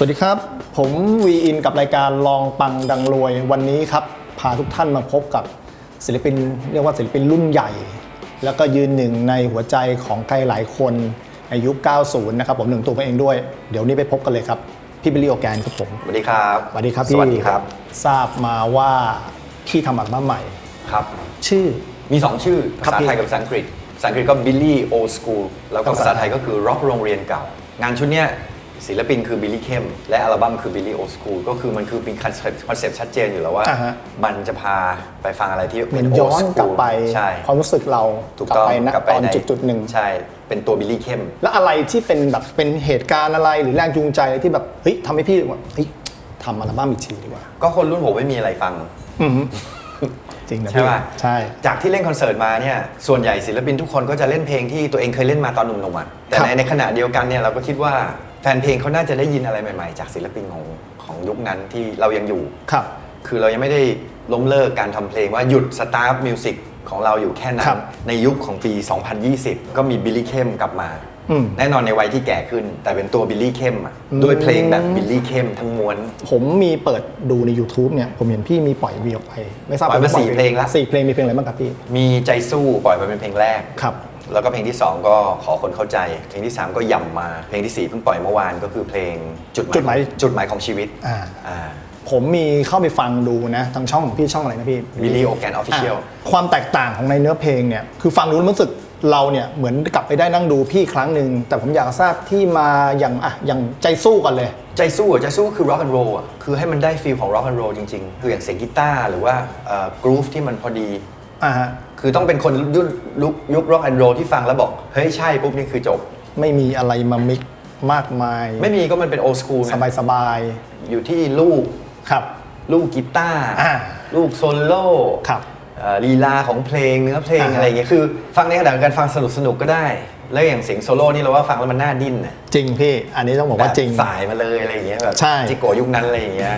สวัสดีครับ ผมวีอินกับรายการลองปังดังรวยวันนี้ครับ พาทุกท่านมาพบกับศิลปิน เรียกว่าศิลปินรุ่นใหญ่ แล้วก็ยืนหนึ่งในหัวใจของใครหลายคนในยุค 90 นะครับ ผมหนึ่งตัวผมเองด้วย เดี๋ยวนี้ไปพบกันเลยครับ พี่บิลลี่โอแกนครับผมสวัสดีครับ สวัสดีครับสพี่วัสดีครับ ทราบมาว่าพี่ทำอัลบั้มใหม่ครับ ชื่อมี 2 ชื่อครัภาบษาไทยพี่กับภาษาอังกฤษภาษาอังกฤษก็ Billy Old School แล้วก็ครับภาษาไทยก็คือ Rock โรงเรียนเก่า งานชุดเนี้ย ศิลปินคือ Billy เข้มและอัลบั้มคือ Billy Old School ก็คือมันคือเป็นคอนเซ็ปต์คอนเซ็ปต์ชัดเจนอยู่แล้วว่า อ่าฮะ มันจะพาไปฟังอะไรที่เหมืเป็อนนย้ Old อน School กลับไปใช่ความรู้สึกเราถูกกลัต้องไปณกลับไปตอนในจุดจุดๆหนึ่ง ใช่ เป็นตัว Billy เข้ม แล้วอะไรที่เป็นแบบเป็นเหตุการณ์อะไรหรือแรงจูงใจที่แบบเฮ้ยทำให้พี่ว่าเฮ้ยทำอัลบั้มอีกทีดีกว่าก็คนรุ่นผมไม่มีอะไรฟังจริงนะใช่พี่ป่ะใช่ จากที่เล่นคอนเสิร์ตมาเนี่ย ส่วนใหญ่ศิลปินทุกคนก็จะเล่นเพลงที่ตัวเองเคยเล่นมาตอนหนุ่มๆอะแต่ครับในในขณะเดียวกันเนี่ยเราก็คิดว่า แฟนเพลงเขาน่าจะได้ยินอะไรใหม่ ๆ จากศิลปินของของยุคนั้นที่เรายังอยู่ ครับ คือเรายังไม่ได้ล้มเลิกการทำเพลงว่าหยุดสตาร์ทมิวสิกของเราอยู่แค่นั้ครัน บในยุคของปี 2020 ก็มีบิลลี่เข้มกลับมา อืม แน่นอนในวัยที่แก่ขึ้น แต่เป็นตัวบิลลี่เข้มอะอืมด้วยเพลงแบบบิลลี่เข้มทั้งม้วน ผมมีเปิดดูใน YouTube เนี่ย ผมเห็นพี่มีปล่อยวีออกไป ไม่ทราบปล่อยมาว่สี่เพลงละ สี่เพลงมีเพลงอะไรบ้างครับพี่ มีใจสู้ปล่อยไปเป็นเพลงแรก ครับ แล้วก็เพลงที่ 2 ก็ขอคนเข้าใจ เพลงที่ 3 ก็ย่ำมา เพลงที่ 4 เพิ่งปล่อยเมื่อวานก็คือเพลงจุดจุดหมายจุดหมายของชีวิตอ่า อ่า ผมมีเข้าไปฟังดูนะทางช่องของพี่ช่องอะไรนะพี่ Billy Organ Official อะความแตกต่างของในเนื้อเพลงเนี่ยคือฟังดูแล้วมันรู้สึกเราเนี่ยเหมือนกลับไปได้นั่งดูพี่ครั้งหนึ่งแต่ผมอยากทราบที่มาอย่างอะอย่างใจสู้ก่อนเลย ใจสู้อะใจสู้คือ rock and roll อะคือให้มันได้ฟีลของ rock and roll จริง ๆ คืออย่างเสียงกีตาร์หรือว่ากรูฟที่มันพอดี อ่าฮะคือต้องเป็นคนยุคยุคยุค rock and roll ที่ฟังแล้วบอก เฮ้ย ใช่ปุ๊บนี่คือจบ ไม่มีอะไรมามิกมากมายไม่มีก็มันเป็น old school สบายสบายอยู่ที่ลูกๆครับ ลูกกีตาร์อ่า ลูกโซโล่ครับเอ่อลีลาของเพลงเนื้อเพลงอ่าอะไรอย่างเงี้ยคือ ฟังในขณะเดียวกันฟังสนุกสนุกๆก็ได้ แล้วอย่างเสียงโซโล่นี่เราว่าฟังแล้วมันน่าดิ้นน่ะจริงพี่ อันนี้ต้องบอกว่าจริงแบบสายมาเลยอะไรอย่างเงี้ยแบบใช่ จิโกะยุคนั้นอะไรอย่างเงี้ย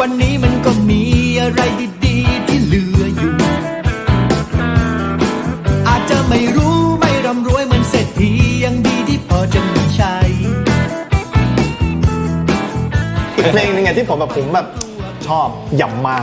วันนี้มันก็มีอะไรดีๆที่เหลืออยู่ อาจจะไม่รู้ไม่ร่ำรวยเหมือนเศรษฐียังดีที่พอจะมีใช้อีกเพลงหนึงไงที่ผมแบบผมแบบชอบหย่ำมา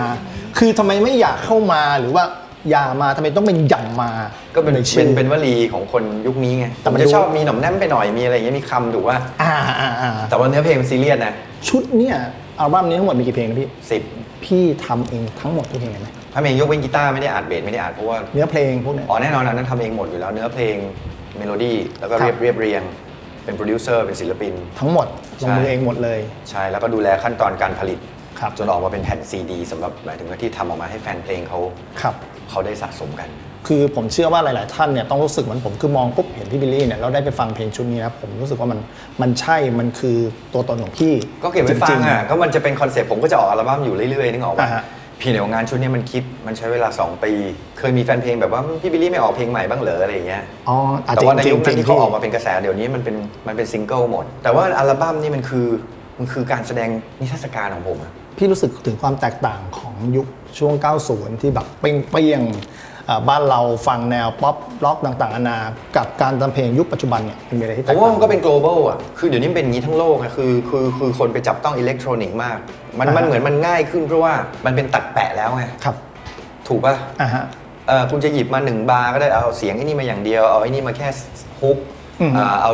คือทำไมไม่อยากเข้ามาหรือว่าอย่ามาทำไมต้องเป็นหย่ำมาก็เป็นในเป็ชื่นอเป็นวลีของคนยุคนี้ไงแต่แต่มัมันนดูจะชอบมีหน่อมแนมไปหน่อยมีอะไรอย่างเงี้ยมีคำถูกว่า อ่าอ่าอ่าแต่ว่าเนื้อเพลงมันซีเรียสนะ ชุดเนี่ย อัลบั้มนี้ทั้งหมดมีกี่เพลงนะพี่สิบพี่ทำเองทั้งหมดทุกเพลงเลยไหมถ้าเพลงยกเว้นกีตาร์ไม่ได้อัดเบสไม่ได้อัดเพราะว่า เนื้อเพลงพวกเนี้ย อ๋อแน่นอนอันนั้นทำเองหมดอยู่แล้วเนื้อเพลงเมโลดี้แล้วก็ครับเรียบเรียบเรียง เป็นโปรดิวเซอร์เป็นศิลปิน ทั้งหมดลงมือใช่ เองหมดเลย ใช่แล้วก็ดูแลขั้นตอนการผลิต ครับ จนออกมาเป็นแผ่นซีดีสำหรับหมายถึงว่าที่ทำออกมาให้แฟนเพลงเขาครับ เขาได้สะสมกัน คือผมเชื่อว่าหลาย ๆ ท่านเนี่ยต้องรู้สึกเหมือนผมคือมองปุ๊บเห็นพี่บิลลี่เนี่ยแล้วได้ไปฟังเพลงชุดนี้นะผมรู้สึกว่ามันมันใช่มันคือตัวตนของพี่ก็เก็บไว้ฟัจริงๆ อะก็มันจะเป็นคอนเซ็ปต์ผมก็จะออกอัลบั้มอยู่เรื่อยๆนึกออกป่ะอ่าฮะเพี่เดี๋ยวงานชุดนี้มันคิดมันใช้เวลา 2 ปี เคยมีแฟนเพลงแบบว่าพี่บิลลี่ไม่ออกเพลงใหม่บ้างเหรออะไรอย่างเงี้ย อ๋ออาจแต่จะว่าในจริยุงคๆนั้นที่เขาพี่ออกมาเป็นกระแสเดี๋ยวนี้มันเป็นมันเป็นซิงเกิลหมด แต่ว่าอัลบั้มนี่มันคือมันคือการแสดงนิทรรศการของผมอะ พี่รู้สึกถึงความแตกต่างของยุคช่วง 90 ที่แบบเปรี้ยงๆอ่า บ้านเราฟังแนวป๊อปล็อกต่างๆนานากับการทำเพลงยุคปัจจุบันเนี่ยมันมีอะไรที่แตผกมต่างว่ามันก็เป็น global อะ คือเดี๋ยวนี้มันเป็นอย่างนี้ทั้งโลกอะคือคือคือคนไปจับต้องอิเล็กทรอนิกส์มาก มันอ่าฮะมันเหมือนมันง่ายขึ้นเพราะว่ามันเป็นตัดแปะแล้วไง ครับถูกป่ะ อ่าฮะ เออคุณจะหยิบมาหนึ่งบาร์ก็ได้เอาเสียงไอ้นี่มาอย่างเดียว เอาไอ้นี่มาแค่ฮุกอืม อ่าเอา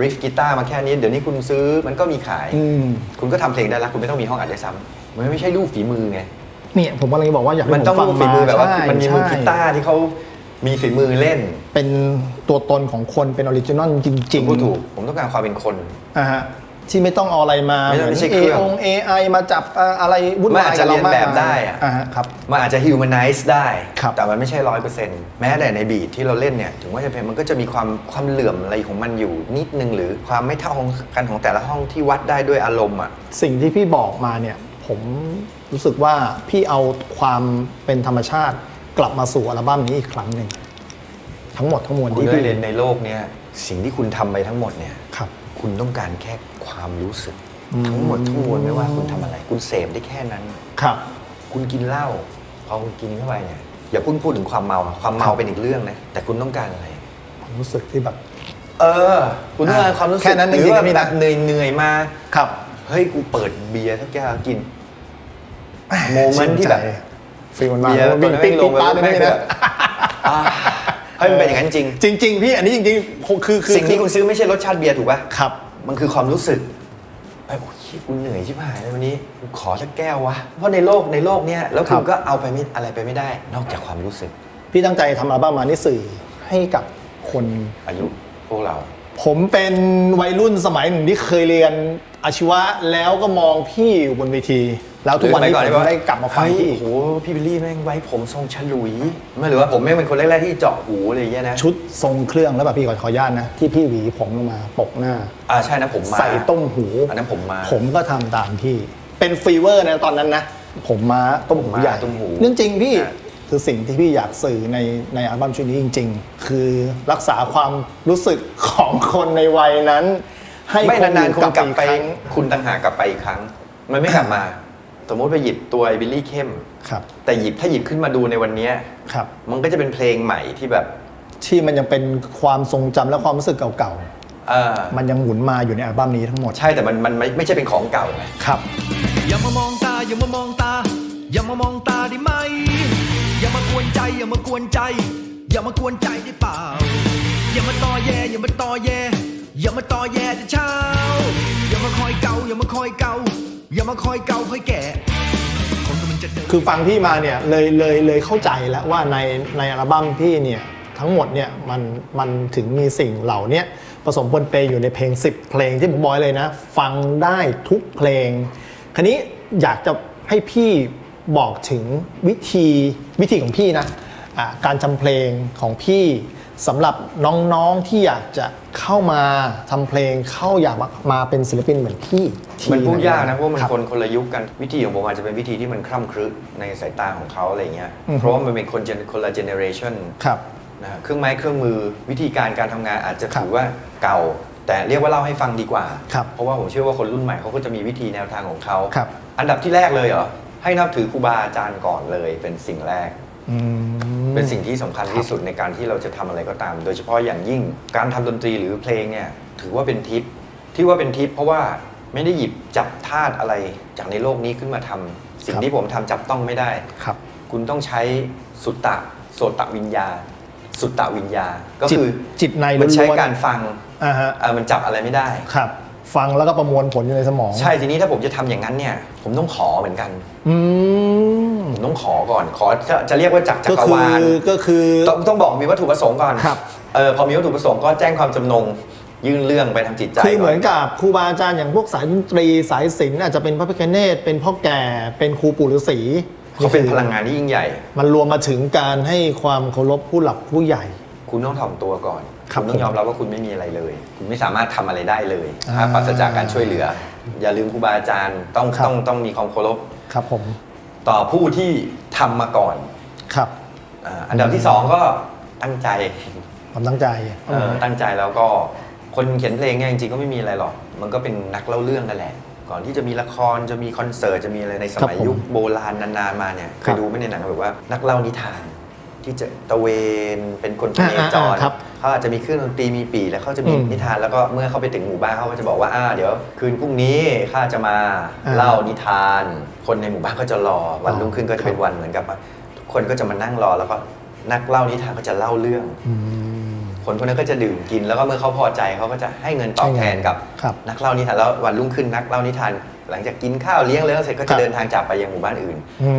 ริฟกีตาร์มาแค่นี้ เดี๋ยวนี้คุณซื้อมันก็มีขาย อืม คุณก็ทำเพลงได้แล้ว คุณไม่ต้องมีห้องอัดได้วยซ้ำมันไม่ใช่ลูกฝีมือไง เนี่ยผมกำลังจะบอกว่าอยากให้มันต้องผลูกฝีมือแบบว่า ใช่มันมีมือใช่กีตาร์ที่เขามีฝีมือเล่นเป็นตัวตนของคนเป็นออริจินอลจริงพูดถูก ผมต้องการความเป็นคนๆอ่าฮะที่ไม่ต้องเอาอะไรมาไม่เหต้องมือนไม่ใช่เอเครื่ององเอไอมาจับเอ่ออะไรวุ่นมันวายอาจจะกับเรามากเรียนแบบมายได้อะ อ่าฮะครับ มันอาจจะ humanize ได้ ครับ แต่มันไม่ใช่ร้อยเปอร์เซ็นต์แม้แต่ในบีทที่เราเล่นเนี่ย ถึงว่าจะเป็นมันก็จะมีความความเหลื่อมอะไรของมันอยู่นิดนึง หรือความไม่เท่ากันของแต่ละห้องที่วัดได้ด้วยอารมณ์อะ สิ่งที่พี่บอกมาเนี่ย ผม รู้สึกว่าพี่เอาความเป็นธรรมชาติกลับมาสู่อัลบั้มนี้อีกครั้งหนึ่งทั้งหมดทั้งมวลคุณที่ได้พี่เรียนในโลกเนี่ยสิ่งที่คุณทำไปทั้งหมดเนี่ย ครับ คุณต้องการแค่ความรู้สึกอืมทั้งหมดทั้งมวลไม่ว่าคุณทำอะไร คุณเสพได้แค่นั้น ครับ คุณกินเหล้าพอคุณกินเข้าไปเนี่ยอย่าเพิ่งพูดถึงความเมาความเมาเป็นอีกเรื่องนะแต่คุณต้องการอะไรผมรู้สึกที่แบบ เออ คุณต้องการความรู้สึกแค่นั้นหรือจริงๆว่านะพี่แบนะบเหนื่อยเหนื่อยๆมา ครับ เฮ้ยกูเปิดเบียร์สักแก้วกิน โมเมนต์ที่แบบฟีลมันมาเบียร์วิ่งตอนนั้นปิ้งลปิ๊งกไปป้าด้วยแม่งนี่แบนะบอ่าเฮ้ยมันเป็นอย่างนั้นจริง จริง ๆ พี่อันนี้จริงๆคือคือคือสิ่งที่คุณซื้อไม่ใช่รสชาติเบียร์ถูกป่ะครับ มันคือความรู้สึกไปโอ้ยกูเหนื่อยชิบหายเลยวันนี้กูขอสักแก้ววะเพราะในโลกในโลกเนี้ยแล้วคุณก็เอาไปไม่อะไรไปไม่ได้ นอกจากความรู้สึก พี่ตั้งใจทำอัลบั้มมานี่สื่อให้กับคนอายุพวกเรา ผมเป็นวัยรุ่นสมัยหนึ่งที่เคยเรียนอาชีวะแล้วก็มองพี่อยู่บนเวที แล้วทุกวันนี้ผมได้กลับมาฟังเฮ้ยพี่อีก โอ้โหพี่บิลลี่แม่งไว้ผมทรงฉลุย ไม่หรือว่าผมแม่งเป็นคนแรกๆที่เจาะหูอะไรอย่างเงี้ยนะ ชุดทรงเครื่องแล้วแบบพี่ขอขออนุญาตนะ ที่พี่หวีผมลงมาปกหน้า อ่าใช่นะผมมาใส่ต้มหูอันนั้นผมมา ผมก็ทำตามพี่ เป็นฟีเวอร์นะตอนนั้นนะ ผมมาต้มหูใหญ่ต้มหูเรื่องจริงพี่อะคือสิ่งที่พี่อยากสื่อในในอัลบั้มชุดนี้จริง ๆ คือรักษาความรู้สึกของคนในวัยนั้น ให้ไม่นานๆคคุณกลับอีไปครั้งคุณต่างหากกลับไปอีกครั้ง มันไม่กลับมา สมมติไปหยิบตัวไอ้บิลลี่เข้ม ครับแต่หยิบถ้าหยิบขึ้นมาดูในวันเนี้ยครับ มันก็จะเป็นเพลงใหม่ที่แบบที่มันยังเป็นความทรงจำและความรู้สึกเก่าเออๆ มันยังหมุนมาอยู่ในอัลบั้มนี้ทั้งหมดใช่แต่มันมันไม่ไม่ใช่เป็นของเก่าไงครับ อย่ามามองตา อย่ามามองตา อย่ามามองตาได้ไหม อย่ามากวนใจ อย่ามากวนใจ อย่ามากวนใจได้เปล่า อย่ามาตอแยอย่ามาตอแย อย่ามาตอแยแต่เช้า อย่ามาคอยเกาอย่ามาคอยเกาอย่ามาคอยเกาคอยแก่ค คือฟังพี่มาเนี่ยเลยเลยเลยเข้าใจแล้วว่าในในอัลบั้มพี่เนี่ยทั้งหมดเนี่ยมันมันถึงมีสิ่งเหล่านี้ผสมปนเปอยู่ในเพลง 10 เพลงที่ผมบอยเลยนะ ฟังได้ทุกเพลงคราวนี้อยากจะให้พี่บอกถึงวิธีวิธีของพี่นะะการจำเพลงของพี่ สำหรับน้องๆที่อยากจะเข้ามาทำเพลงเข้าอยากมามาเป็นศิลปินเหมือนพี่ทีมันพูดไหยากนะเพราะว่ามันรับคนคนละยุคกันวิธีของผมอาจจะเป็นวิธีที่มันคล่ำครึในสายตาของเขาอะไรเงี้ยอือฮึเพราะว่ามันเป็นคน gen- คนละเจเนอเรชัน ครับ นะฮะเครื่องไม้เครื่องมือวิธีการการทำงานอาจจะครับถือว่าเก่า แต่เรียกว่าเล่าให้ฟังดีกว่า ครับเพราะว่าผมเชื่อว่าคนรุ่นใหม่เขาก็จะมีวิธีแนวทางของเขา ครับ อันดับที่แรกเลยเหรอให้นับถือครูบาอาจารย์ก่อนเลยเป็นสิ่งแรก อืม เป็นสิ่งที่สำคัญที่สุดในการที่เราจะทำอะไรก็ตาม โดยเฉพาะอย่างยิ่งการทำดนตรีหรือเพลงเนี่ยถือว่าเป็นทิปที่ว่าเป็นทิปเพราะว่าไม่ได้หยิบจับธาตุอะไรจากในโลกนี้ขึ้นมาทำสิ่งครับที่ผมทำจับต้องไม่ได้ครับ คุณต้องใช้สุตตะโสตะวิญญา สุตตะวิญญา ก็จิตคือจิตในมันใช้ล้วนๆการฟังอ่าฮะเอ่อมันจับอะไรไม่ได้ครับ ฟังแล้วก็ประมวลผลอยู่ในสมอง ใช่ทีนี้ถ้าผมจะทำอย่างนั้นเนี่ย ผมต้องขอเหมือนกัน อืม ผมต้องขอก่อน ขอจะจะเรียกว่าจากจัก็กรคืวาลก็คือต้องต้องบอกมีวัตถุประสงค์ก่อนครับเออพอมีวัตถุประสงค์ก็แจ้งความจำนงยื่นเรื่องไปทางจิตใจคือเหมือนก่กับครูบาอาจารย์อย่างพวกสายดนตรีสายศิลป์อาจจะเป็นพระพิฆเนศเป็นพ่อแก่เป็นครูปู่ฤาษีเขาเป็นพลังงานที่ยิ่งใหญ่ มันรวมมาถึงการให้ความเคารพผู้หลักผู้ใหญ่ คุณต้องถ่อมตัวก่อนครับณต้องยอมรับว่าคุณไม่มีอะไรเลย คุณไม่สามารถทำอะไรได้เลยอ่าถ้าปราศจากการช่วยเหลือ อย่าลืมครูบาอาจารย์ต้องครับต้องต้องมีความเคารพครับผม ต่อผู้ที่ทำมาก่อนครับอ่าอันดับที่สองก็ตั้งใจ ความตั้งใจเออตั้งใจแล้วก็คนเขียนเพลงเนี่ยจริงๆก็ไม่มีอะไรหรอก มันก็เป็นนักเล่าเรื่องกันแหละ ก่อนที่จะมีละครจะมีคอนเสิร์ตจะมีอะไรในสมัยครับผมยุคโบราณนานๆมาเนี่ยเคครัยบดูไหมในหนังแบบว่านักเล่านิทาน ที่จะตะเวนเป็นคนพเนจรอ่าๆๆครับ เขาอาจจะมีเครื่องดนตรีมีปีแล้วเขาจะมีอืมนิทานแล้วก็เมื่อเขาไปถึงหมู่บ้านเขาก็จะบอกว่าอ่าเดี๋ยว คืนพรุ่งนี้ข้าจะมาอ่าเล่านิทาน คนในหมู่บ้านก็จะรอวันอ๋อรุ่งขึ้นก็จะเป็นครับวันเหมือนกับว่าทุกคนก็จะมานั่งรอแล้วก็นักเล่านิทานก็จะเล่าเรื่องอืมคนพวกนั้นก็จะดื่มกินแล้วก็เมื่อเขาพอใจเขาก็จะให้เงินตอบแทนกับครับ นักเล่านิทานแล้ววันรุ่งขึ้นนักเล่านิทาน หลังจากกินข้าวเลี้ยงเลี้ยงเสร็จก็ครัจะบเดินทางจากไปยังหมู่บ้านอื่นอื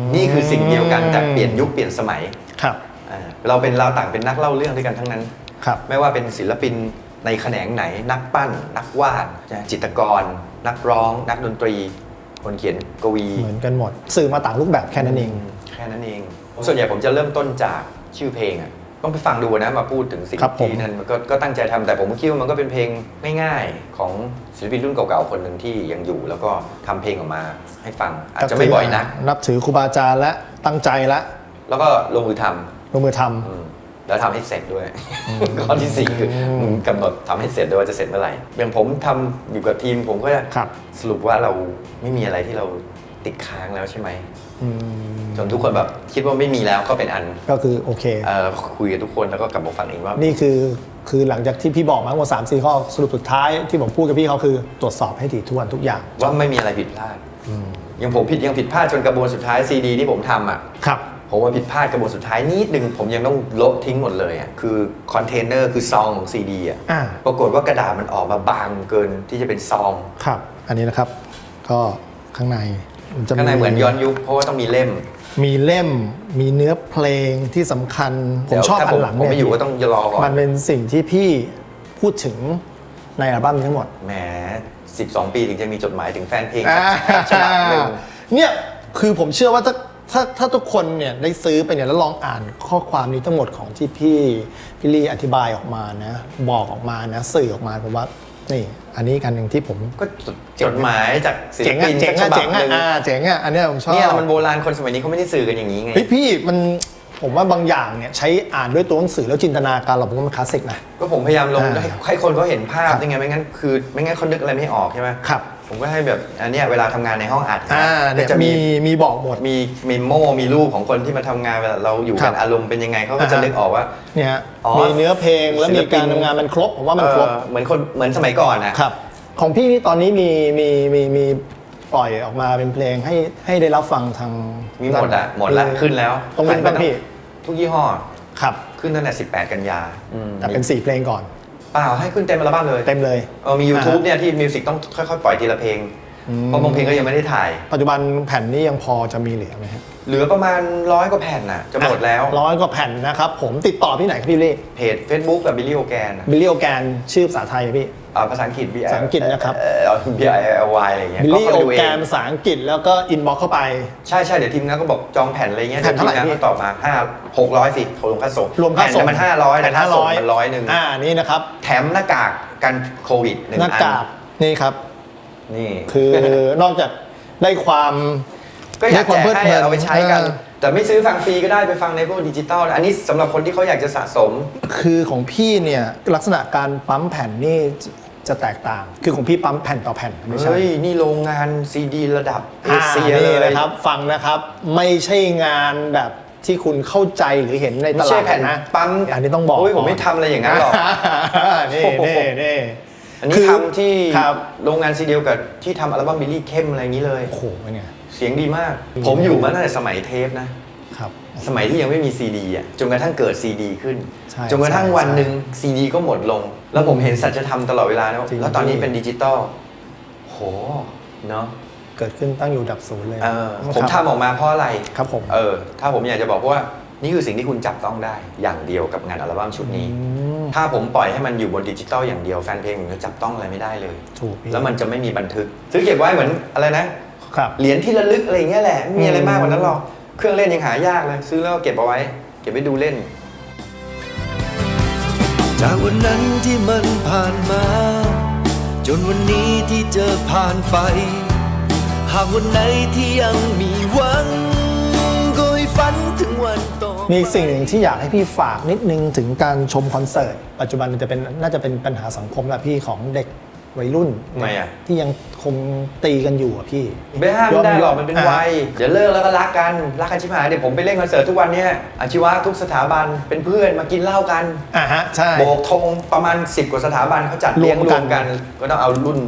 มนี่คือสิ่งเดียวกันแต่เปลี่ยนยุคเปลี่ยนสมัย ครับอ่า เราเป็นเราต่างเป็นนักเล่าเรื่องด้วยกันทั้งนั้น ครับ ไม่ว่าเป็นศิลปินในแขนงไหน นักปั้น นักวาดจิตรกร นักร้อง นักดนตรี คนเขียนกวี เหมือนกันหมด สื่อมาต่างรูปแบบแค่นั้นเอง แค่นั้นเองส่วนใหญ่ผมจะเริ่มต้นจากชื่อเพลงอะต้องไปฟังดูนะมาพูดถึงสิ่งครับผม ที่นั่นมันก็ก็ตั้งใจทำแต่ผมก็คิดว่ามันก็เป็นเพลงง่ายๆ ของศิลปินรุ่นเก่าๆคนหนึ่งที่ยังอยู่ แล้วก็ทำเพลงออกมาให้ฟังอาจจะไม่บ่อยนัก นับถือครูบาอาจารย์และตั้งใจและ แล้วก็ลงมือทำ ลงมือทอืมแล้วทำให้เสร็จด้วย ข้อที่สี่คือมึงกำหนดทำให้เสร็จด้วยว่าจะเสร็จเมื่อไหร่อย่างผมทำอยู่กับทีมผมก็จะำครับ สรุปว่าเราไม่มีอะไรที่เราติดค้างแล้วใช่ไหมอืมจนทุกคนแบบคิดว่าไม่มีแล้วก็เป็นอันก็คือโอเค เอ่อคุยกับทุกคนแล้วก็กลับมาฟังเองว่า นี่คือคือหลังจากที่พี่บอกมาทั้งหมดสามสี่ข้อสรุปสุดท้ายที่ผมพูดกับพี่เขาคือ ตรวจสอบให้ถี่ถ้วนทุกอย่าง ว่าไม่มีอะไรผิดพลาดยังผมผิดยังผิดพลาดจนกระบวนสุดท้ายซีดีที่ผมทำอะ ครับ ผมว่าผิดพลาดกระบวนสุดท้ายนิดนึงผมยังต้องลบทิ้งหมดเลยอะคือคอนเทนเนอร์คือซองของซีดีอะอ่า ปรากฏว่ากระดาษมันออกมาบางเกินที่จะเป็นซองครับ อันนี้นะครับ ก็ข้างในมันจะข้างในเหมือนย้อนยุคเพราะว่าต้องมีเล่มมีเล่ม มีเนื้อเพลงที่สำคัญ ผมเดี๋ยวชอบถ้าอัผมนหลังผมเนี่ยไม่อยู่ก็ต้องรอก่อนมันเป็นสิ่งที่พี่พูดถึงในอัลบั้มนี้ทั้งหมด แหม12 ปีถึงจะมีจดหมายถึงแฟนเพลงอ่าฉบับหนึ่งเนี่ยคือผมเชื่อว่าถ้า ถ้าถ้าทุกคนเนี่ยได้ซื้อไปเนี่ยแล้วลองอ่านข้อความนี้ทั้งหมดของที่พี่พี่ลี่อธิบายออกมานะ บอกออกมานะ สื่อออกมาผมว่านี่ อันนี้กันหนึ่งที่ผมก็จดหมายจากศิลเจ๋งปิอะนเจ๋งสัอะกฉบัเจ๋บงหอะนึ่งอ่าเจ๋งอะอันเนี้ยผมชอบเนี่ยมันโบราณคนสมัยนี้เขาไม่ได้สื่อกันอย่างนี้ไง เฮ้ยพี่มันผมว่าบางอย่างเนี่ยใช้อ่านด้วยตัวหนังสือแล้วจินตนาการเราผมว่ามันคลาสสิกนะ ก็ผมพยายามลงอ่าให้ให้คนเขาเห็นภาพครับยังไงไม่งั้นคือ ไม่งั้นเขานึกอะไรไม่ออกใช่ไหมครับ ผมก็ให้แบบอันเนี้ยเวลาทำงานในห้องอัดอ่าก็เนี่ยจะมีมีมีบอกหมด มีมีโมมีรูปของคนที่มาทำงานเวลาเราอยู่ครักันบอารมณ์เป็นยังไงเขาก็จะอ่าฮะนึกออกว่า เนี่ยอ๋อมีเนื้อเพลงแล้วศิมีลปิน การทำงานมันครบผมว่ามันครบ เออเหมือนคนเหมือนสมัยก่อนอะครับ ของพี่นี่ตอนนี้มีมีมีมีปล่อยออกมาเป็นเพลงให้ให้ได้รับฟังทางมีหมดอะหมดละขึ้นแล้วตรงนั้นป่ะพี่ ทุกยี่ห้อ ครับ ขึ้นตั้งแต่ 18 กันยาแต่เป็น 4 เพลงก่อน เปล่าให้ขึ้นเต็มอัลบั้มเลยเต็มเลย เออมี YouTube เนี่ยที่มิวสิกต้องค่อยๆ ปล่อยทีละเพลง เพราะบางเพลงก็ยังไม่ได้ถ่าย ปัจจุบันแผ่นนี้ยังพอจะมีเหลือไหมครับเหลือประมาณร้อยกว่าแผ่นน่ะจะหมดแล้วร้อยกว่าแผ่นนะครับผมติดต่อพี่ไหนครับพี่เล่เพจ Facebook กับบิลลี่โอแกนบิลลี่โอแกนชื่อภาษาไทยพี่ภาษาอังกฤษ B ภาษาอังกฤษนะครับเอ่อ B I L Y อะไรอย่างเงี้ยบิลก็ลี่เข้าโอไปดูเอแกงนภาษาอังกฤษแล้วก็อินบ็อกเข้าไป ใช่ใช่เดี๋ยวทีมงานก็บอกจองแผ่นอะไรเงี้ยแผ่นเดี๋ยวทีเท่ามไหร่งานพี่ก็ตอบมาห้าหกร้อยสิเขารวมค่าส่งรวมค่าส่งแผ่นมันห้าร้อยแผ่แต่นค่าห้าส่งร้อยมันร้อยหนึ่งอ่านี่นะครับแถมหน้ากากกันโควิดหนึ่งหอัน้านกากนี่ครับ นี่ คือนอกจากได้ความก็อยากได้ควแจมกพลิดให้พลินเอาไปใช้กันเออแต่ไม่ซื้อฟังฟรีก็ได้ไปฟังในพวกดิจิตอลนะอันนี้สำหรับคนที่เขาอยากจะสะสม คือของพี่เนี่ยลักษณะการปั๊มแผ่นนี่จะจะแตกต่าง คือของพี่ปั๊มแผ่นต่อแผ่นไม่ใช่เฮ้ยนี่โรงงานซีดีระดับเออ่าเชียเลนี่ยนะครับ ฟังนะครับไม่ใช่งานแบบที่คุณเข้าใจหรือเห็นในตไม่ลาใช่ดแผ่นนะปั๊มอันนี้ต้องบอกโอ้ยผมก่ไม่ทำอะไรอย่างนั้นหรอกนี่โอ้โหนี่นี่ อันนี้คือทำที่ครับ โรงงานซีเดียวกับที่ทำอัลบั้มบิลลี่เข้มอะไรอย่างนี้เลย โอ้โหเป็นไงเสียงดีมาก ผมอยู่มาตั้งแต่สมัยเทปนะ ครับ สมัยที่ยังไม่มีซีดีอะจนกระทั่งเกิดซีดีขึ้น ใช่จนกระทั่งใช่วันใช่หนึ่งซีดีก็หมดลง แล้วผมเห็นสัจธรรมตลอดเวลานะจริง แล้วตอนนี้พี่เป็นดิจิตอลโหเนาะเกิดขึ้นตั้งอยู่ดับศูนย์เลยเออครับผมทำออกมาเพราะอะไรครับผมเออถ้าผมอยากจะบอกว่านี่คือสิ่งที่คุณจับต้องได้ อย่างเดียวกับงานอัลบั้มชุดนี้ม ถ้าผมปล่อยให้มันอยู่บนดิจิตอลอย่างเดียวแฟนเพลงผมจะจับต้องอะไรไม่ได้เลย ถูกพี่แล้วมันจะไม่มีบันทึก ซื้อเก็บไว้เหมือนอะไรนะ ครับ เหรียญที่ระลึกอะไรอย่างเงี้ยแหละไม่มีอะไรอืมมากกว่านั้นหรอก เครื่องเล่นยังหายากเลย ซื้อแล้วก็เก็บเอาไว้ เก็บไว้ดูเล่น จากวันนั้นที่มันผ่านมา จนวันนี้ที่เจอผ่านไป หากวันไหนที่ยังมีหวังก็ให้ฝันถึงวันต่อ มีอีกสิ่งหนึ่งที่อยากให้พี่ฝากนิดนึงถึงการชมคอนเสิร์ต ปัจจุบันมันจะเป็นน่าจะเป็นปัญหาสังคมแหละพี่ของเด็กวัยรุ่นทำไมอะ ที่ยังคงตีกันอยู่อะพี่ไม่ห้ามไม่ได้หรอกมันเป็นอ่าวัยเดี๋ยวเลิกแล้วก็รักกันรักกันชิบหายเดี๋ยวผมไปเล่นคอนเสิร์ตทุกวันเนี้ยอาชีวะทุกสถาบันเป็นเพื่อนมากินเหล้ากันอ่าฮะใช่ โบกธงประมาณ 10 กว่าสถาบันเขาจัดเลี้ยงรรววมมกักัน น ก็ต้องเอารุ่น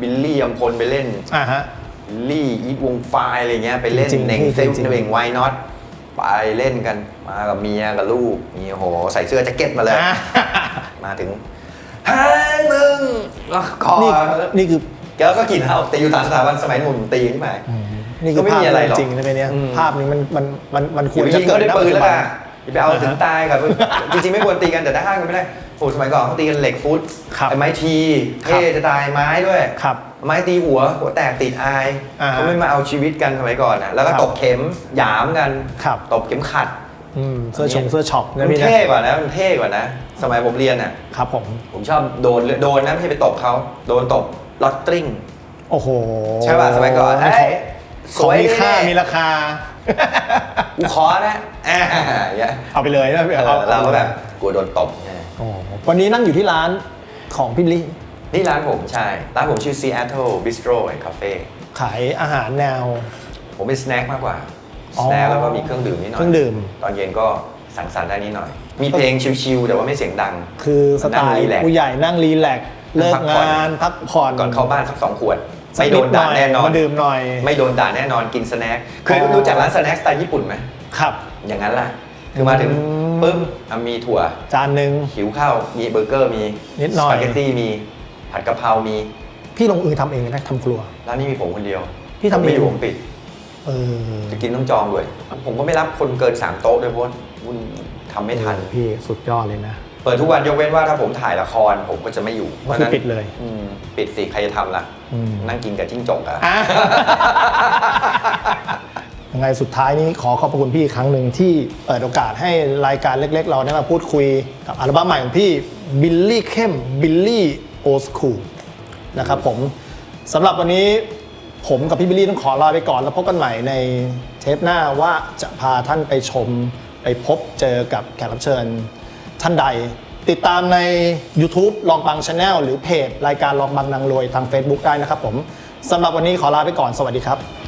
บิลลี่ยมพลไปเล่น อ่าฮะบิลลี่อีทวงไฟล์อะไรเงี้ยไปเล่นจริงๆเน่งพี่เซลจริงๆ เน่งไวน็อต ไปเล่นกันมากับเมียกับลูกมีโอ้โหใส่เสื้อแจ็คเก็ตมาเลย อ่ามาถึงฮายมึงแล้วคอนี่นี่คือแล้วก็กินเหล้าตีอยู่ตามสถาบันสมัยหนุ่มตีขึ้นมานี่คือก็ไม่ภาพมีอะไรหรอกจริงๆนะเป็นเนี้ยอืม ภาพนี้มันมันมันมันคอย่าวรไปจะยิงเกิเขาดด้วยณปืนปัจจุแล้วบักันอย่าไปเอาถึงตายกับจริงๆไม่ควรตีกันแต่ถ้าห้างกันไม่ได้โอ้สมัยก่อนเขาตีกันเหล็กฟุตครับไอ้ไม้ทีครับเท่จะตายไม้ด้วย ครับ ไม้ตีหัวหัวแตกติดอายอ่าเขาไม่มาเอาชีวิตกันสมัยก่อนนะแล้วก็ครับตบเข็มหยามกันครับ ตบเข็มขัดอืมเสื้อชงเสื้อช็อปมันะนพี่นะเท่กว่านะมันเท่กว่านะ สมัยผมเรียนอะครับผม ผมชอบโดนโดนนะไม่ใช่ไปตบเขาโดนตบลอตตริงโอ้โหใช่ป่ะสมัยก่อนเอ้ยของมีค่าสวยดิมีราคา กูขอนะอ่าอย่างเงี้ยเอาไปเลยนะพี่เออเอาเราก็แบบกลัวโดนตบไงโอ้โหวันนี้นั่งอยู่ที่ร้านของพี่ลี่ นี่ร้านผมใช่ ร้านผมชื่อ Seattle Bistro and Cafe ขายอาหารแนว ผมเป็นสแน็คมากกว่า อ๋สอแน็คแล้วก็มีเครื่องดื่มนิดหน่อยเครื่องดื่ม ตอนเย็นก็สังสรรค์ได้นิดหน่อย มีเพลงชิวๆแต่ว่าไม่เสียงดังคือสไตนั่งล์รีแลกซ์ ผู้ใหญ่นั่งรีแลกซ์เลิกพักผ่อนงานพักผ่อนก่อนเข้าบ้านสักสองขวด สักไม่โดนด่าแน่นอน มาดื่มหน่อย ไม่โดนด่าแน่นอนกินสแน็คเคยอ๋อ รู้จักร้านสแน็คสไตล์ญี่ปุ่นไหมครับ อย่างนั้นแหละคือมาถึงอืม ปึ้มอะมีถั่ว จานหนึ่ง หิวข้าวมีเบอร์เกอร์มีนิดหน่อย สปาเกตตี้มี ผัดกะเพรามีพี่ลงเอือทำเองนะทำครัว ร้านนี้มีผมคนเดียวพี่ทำผมไม่อยู่เองผมปิด เออจะกินต้องจองด้วย ผมก็ไม่รับคนเกิน 3 โต๊ะด้วยเพราะว่าวุ่นทำไม่ทัน พี่สุดยอดเลยนะ เปิดทุกวันยกเว้นว่าถ้าผมถ่ายละครผมก็จะไม่อยู่ก็คือปิดเลยอืมปิดสิใครจะทำล่ะ อืม นั่งกินกับจิ้งจกอะ อะ ยังไงสุดท้ายนี้ขอขอบพระคุณพี่อีกครั้งหนึ่งที่เปิดโอกาสให้รายการเล็ก ๆ เราได้มาพูดคุยกับอัลบั้มใหม่ของพี่บิลลี่เข้มบิลลี่ โอสคูลนะครับผมสำหรับวันนี้ผมกับพี่บิลลี่ต้องขอลาไปก่อน แล้วพบกันใหม่ในเทปหน้าว่าจะพาท่านไปชม ไปพบเจอกับแขกรับเชิญท่านใด ติดตามใน YouTube ลองบังชาแนลหรือเพจรายการลองบังนางรวยทาง Facebook ได้นะครับผมสำหรับวันนี้ขอลาไปก่อนสวัสดีครับ